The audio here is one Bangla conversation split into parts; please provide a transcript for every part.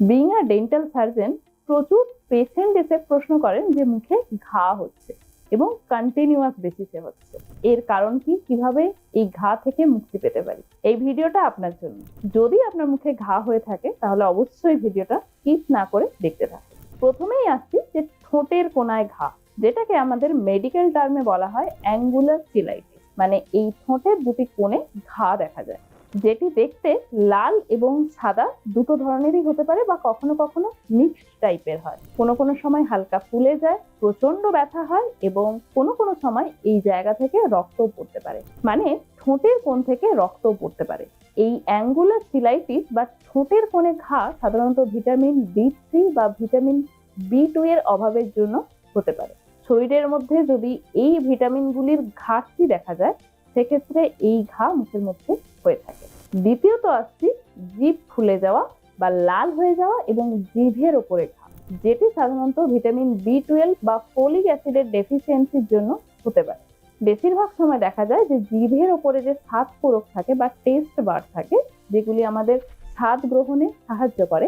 বিং আ ডেন্টাল সার্জন প্রচুর পেশেন্ট এসে প্রশ্ন করেন যে মুখে ঘা হচ্ছে এবং কন্টিনিউয়াস বেসিসে হচ্ছে। এর কারণ কি? কীভাবে এই ঘা থেকে মুক্তি পেতে পারি? এই ভিডিওটা আপনার জন্য। যদি আপনার মুখে ঘা হয়ে থাকে, তাহলে অবশ্যই ভিডিওটা স্কিপ না করে দেখতে থাকুন। প্রথমেই আসছি যে ঠোঁটের কোনায় ঘা, যেটাকে আমাদের মেডিকেল টার্মে বলা হয় অ্যাঙ্গুলার সিলাইটিস মানে এই ঠোঁটের দুটি কোণে ঘা দেখা যায়। যেটি দেখতে লাল এবং সাদা দুটো ধরনেরই হতে পারে বা কখনো কখনো মিক্সড টাইপের হয়। কোনো কোনো সময় হালকা ফুলে যায় প্রচণ্ড ব্যথা হয় এবং কোনো কোনো সময় এই জায়গা থেকে রক্তও পড়তে পারে। মানে ঠোঁটের কোণ থেকে রক্তও পড়তে পারে। এই অ্যাঙ্গুলার সিলাইটিস বা ঠোঁটের কোণে ঘা সাধারণত ভিটামিন বি থ্রি বা ভিটামিন বি টু এর অভাবের জন্য হতে পারে। শরীরের মধ্যে যদি এই ভিটামিনগুলির ঘাটতি দেখা যায় সেক্ষেত্রে এই ঘা মুখের মধ্যে হয়ে থাকে। দ্বিতীয়ত আসছি জিভ ফুলে যাওয়া বা লাল হয়ে যাওয়া এবং জিভের ওপরে ঘা, যেটি সাধারণত ভিটামিন বি টুয়েলভ বা ফোলিক অ্যাসিডের ডেফিসিয়েন্সির জন্য হতে পারে। বেশিরভাগ সময় দেখা যায় যে জিভের ওপরে যে স্বাদ পূরক থাকে বা টেস্ট বার থাকে, যেগুলি আমাদের স্বাদ গ্রহণে সাহায্য করে,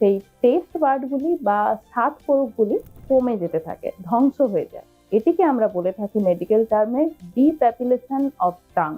সেই টেস্ট বার্ডগুলি বা স্বাদ পূরকগুলি কমে যেতে থাকে, ধ্বংস হয়ে যায়। এটিকে আমরা বলে থাকি মেডিকেল টার্মে ডিপ্যাপিলেশন অফ টাং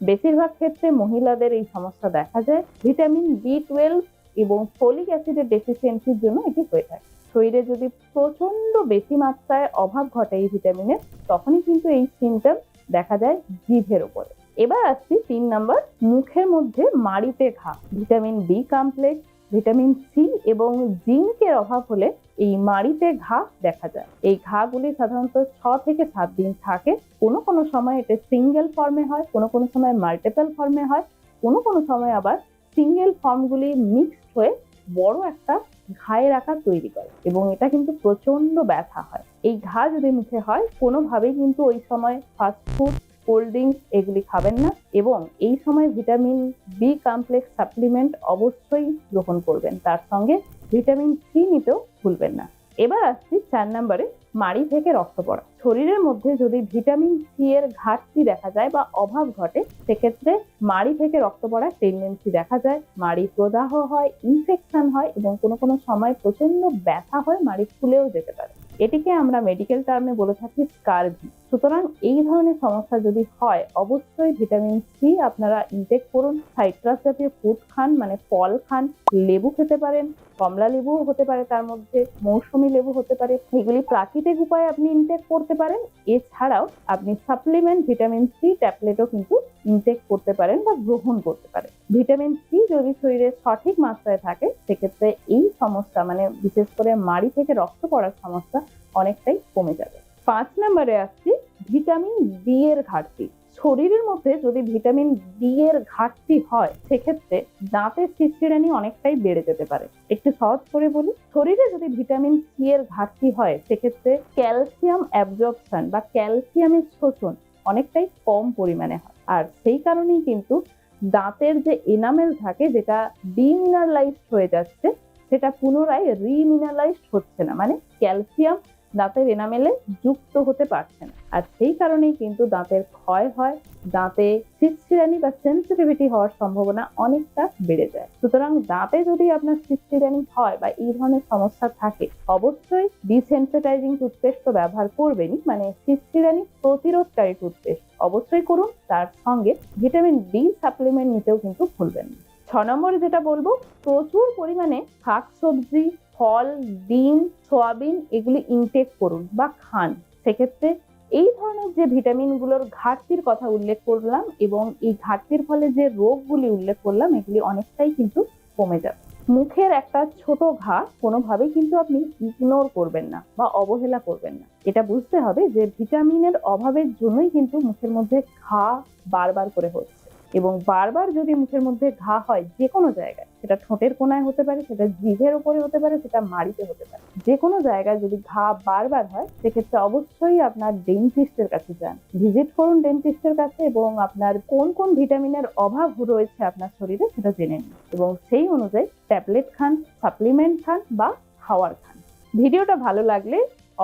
বেশিরভাগ ক্ষেত্রে মহিলাদের এই সমস্যা দেখা যায়। ভিটামিন বি টুয়েলভ এবং ফোলিক অ্যাসিডের ডেফিসিয়েন্সির জন্য এটি হয়ে থাকে। শরীরে যদি প্রচণ্ড বেশি মাত্রায় অভাব ঘটে এই ভিটামিনের তখনই কিন্তু এই সিমটম দেখা যায় জিভের ওপরে। এবার আসছি তিন নম্বর মুখের মধ্যে মাড়িতে ঘা। Vitamin B complex vitamin C এবং জিঙ্কের অভাব হলে এই মাড়িতে ঘা দেখা যায়। এই ঘাগুলি সাধারণত ছ থেকে সাত দিন থাকে। কোনো কোনো সময় এটা সিঙ্গেল ফর্মে হয়, কোনো কোনো সময় মাল্টিপল ফর্মে হয়, কোনো কোনো সময় আবার সিঙ্গেল ফর্মগুলি মিক্সড হয়ে বড় একটা ঘায়ের আকার তৈরি করে এবং এটা কিন্তু প্রচণ্ড ব্যথা হয়। এই ঘা যদি মুখে হয়, কোনোভাবেই কিন্তু ওই সময় ফাস্ট ফুড কোল্ড ড্রিঙ্কস এগুলি খাবেন না এবং এই সময় ভিটামিন বি কমপ্লেক্স সাপ্লিমেন্ট অবশ্যই গ্রহণ করবেন। তার সঙ্গে ভিটামিন সি নিতেও ভুলবেন না। এবার আসছি চার নম্বরে মাড়ি থেকে রক্ত পড়া। শরীরের মধ্যে যদি ভিটামিন সি এর ঘাটতি দেখা যায় বা অভাব ঘটে, সেক্ষেত্রে মাড়ি থেকে রক্ত পড়ার টেন্ডেন্সি দেখা যায়। মাড়ি প্রদাহ হয় ইনফেকশন হয় এবং কোনো কোনো সময় প্রচণ্ড ব্যথা হয়, মাড়ি ফুলেও যেতে পারে। এটিকে আমরা মেডিকেল টার্মে বলে থাকি স্কারভি সুতরাং এই ধরনের সমস্যা যদি হয়, অবশ্যই ভিটামিন সি আপনারা ইনটেক করুন। সাইট্রাস জাতীয় ফুড খান মানে ফল খান, লেবু খেতে পারেন, কমলা লেবুও হতে পারে তার মধ্যে, মৌসুমী লেবু হতে পারে। এগুলি প্রাকৃতিক উপায়ে আপনি ইনটেক করতে পারেন। এছাড়াও আপনি সাপ্লিমেন্ট ভিটামিন সি ট্যাবলেটও কিন্তু ইনটেক করতে পারেন বা গ্রহণ করতে পারেন। ভিটামিন সি যদি শরীরে সঠিক মাত্রায় থাকে, সেক্ষেত্রে এই সমস্যা মানে বিশেষ করে মাড়ি থেকে রক্ত পড়ার সমস্যা অনেকটাই কমে যাবে। পাঁচ নম্বরে আসছি ভিটামিন ডি এর ঘাটতি। শরীরের মধ্যে যদি ভিটামিন ডি এর ঘাটতি হয়, সেক্ষেত্রে দাঁতের শিরশিরানি অনেকটাই বেড়ে যেতে পারে। একটু সহজ করে বলি, শরীরে যদি ভিটামিন সি এর ঘাটতি হয়, সেক্ষেত্রে ক্যালসিয়াম অ্যাবজর্পশন বা ক্যালসিয়ামের শোষণ অনেকটাই কম পরিমাণে হয়। আর সেই কারণেই কিন্তু দাঁতের যে এনামেল থাকে, যেটা ডিমিনারালাইজড হয়ে যাচ্ছে, সেটা পুনরায় রিমিনারালাইজড হচ্ছে না। মানে ক্যালসিয়াম দাঁতের এনামেলে যুক্ত হতে পারছে না। আর সেই কারণেই কিন্তু দাঁতের ক্ষয় হয়, দাঁতে সিটসিরানি বা সেন্সিটিভিটি হওয়ার সম্ভাবনা অনেকটা বেড়ে যায়। সুতরাং দাঁতে যদি আপনার সিটসিরানি হয় বা এই ধরনের সমস্যা থাকে, অবশ্যই ডিসেন্সিটাইজিং টুথপেস্ট তো ব্যবহার করবেনই মানে সিটসিরানি প্রতিরোধকারী টুথপেস্ট অবশ্যই করুন, তার সঙ্গে ভিটামিন ডি সাপ্লিমেন্ট নিতেও কিন্তু ভুলবেন না। ছ নম্বরে যেটা বলব, প্রচুর পরিমাণে শাকসবজি ফল, ডিম, সোয়াবিন এগুলি ইনটেক করুন বা খান। সেক্ষেত্রে এই ধরনের যে ভিটামিনগুলোর ঘাটতির কথা উল্লেখ করলাম এবং এই ঘাটতির ফলে যে রোগগুলি উল্লেখ করলাম, এগুলি অনেকটাই কিন্তু কমে যাবে। মুখের একটা ছোট ঘা কোনোভাবেই কিন্তু আপনি ইগনোর করবেন না বা অবহেলা করবেন না। এটা বুঝতে হবে যে ভিটামিনের অভাবের জন্যই কিন্তু মুখের মধ্যে ঘা বারবার করে হচ্ছে। এবং বারবার যদি মুখের মধ্যে ঘা হয় যে কোনো জায়গায়, সেটা ঠোঁটের কোনায় হতে পারে, সেটা জিভের উপরে হতে পারে, সেটা মাড়িতে হতে পারে যে কোনো জায়গায় যদি ঘা বারবার হয়, সেক্ষেত্রে অবশ্যই আপনার ডেন্টিস্টের কাছে যান। ভিজিট করুন ডেন্টিস্টের কাছে এবং আপনার কোন কোন ভিটামিনের অভাব রয়েছে আপনার শরীরে সেটা জেনে নিন এবং সেই অনুযায়ী ট্যাবলেট খান, সাপ্লিমেন্ট খান বা খাওয়ার খান। ভিডিওটা ভালো লাগলে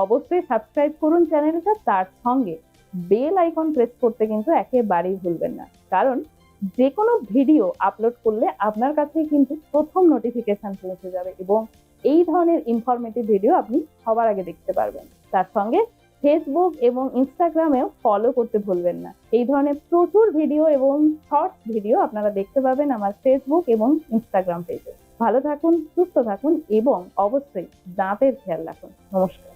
অবশ্যই সাবস্ক্রাইব করুন চ্যানেলটা, তার সঙ্গে বেল আইকন প্রেস করতে কিন্তু একেবারেই ভুলবেন না। কারণ যে কোনো ভিডিও আপলোড করলে আপনার কাছে কিন্তু প্রথম নোটিফিকেশন পৌঁছে যাবে এবং এই ধরনের ইনফরমেটিভ ভিডিও আপনি সবার আগে দেখতে পারবেন। তার সঙ্গে ফেসবুক এবং ইনস্টাগ্রামেও ফলো করতে ভুলবেন না। এই ধরনের প্রচুর ভিডিও এবং শর্টস ভিডিও আপনারা দেখতে পাবেন আমার ফেসবুক এবং ইনস্টাগ্রাম পেজে ভালো থাকুন, সুস্থ থাকুন এবং অবশ্যই দাঁতের খেয়াল রাখুন। নমস্কার।